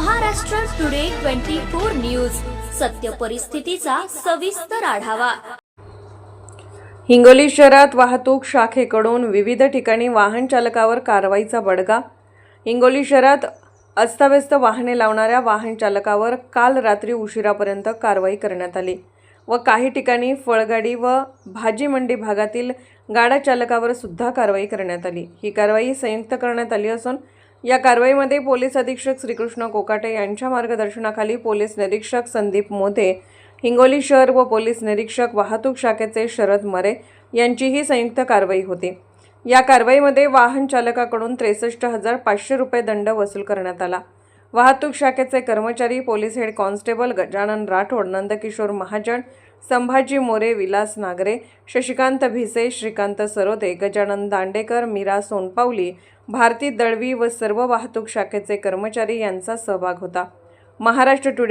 Maharashtra today twenty four news. सत्य परिस्थितीचा सविस्तर आढावा. हिंगोली शहरात वाहतूक शाखेकडून विविध ठिकाणी वाहन चालकावर कारवाईचा बडगा. हिंगोली शहरात अस्ताव्यस्त वाहने लावणाऱ्या वाहन चालकावर काल रात्री उशिरापर्यंत कारवाई करण्यात आली व काही ठिकाणी फळगाडी व भाजी मंडी भागातील गाडा चालकावर सुद्धा कारवाई करण्यात आली. ही कारवाई संयुक्त करण्यात आली असून या कारवाईमध्ये पोलीस अधीक्षक श्रीकृष्ण कोकाटे यांच्या मार्गदर्शनाखाली पोलीस निरीक्षक संदीप मोधे हिंगोली शहर व पोलीस निरीक्षक वाहतूक शाखेचे शरद मरे यांचीही संयुक्त कारवाई होती. या कारवाईमध्ये वाहन चालकाकडून त्रेसष्ट हजार पाचशे रुपये दंड वसूल करण्यात आला. वाहतूक शाखेचे कर्मचारी police head constable Gajanan Rathod Nandkishor Mahajan Sambhaji More Vilas Nagare Shashikant Bhise Shrikant Sarode Gajanan Dandekar Meera Sonpavali Bharati Dalvi व सर्व वाहतूक शाखेचे कर्मचारी यांचा सहभाग होता. महाराष्ट्र टुडे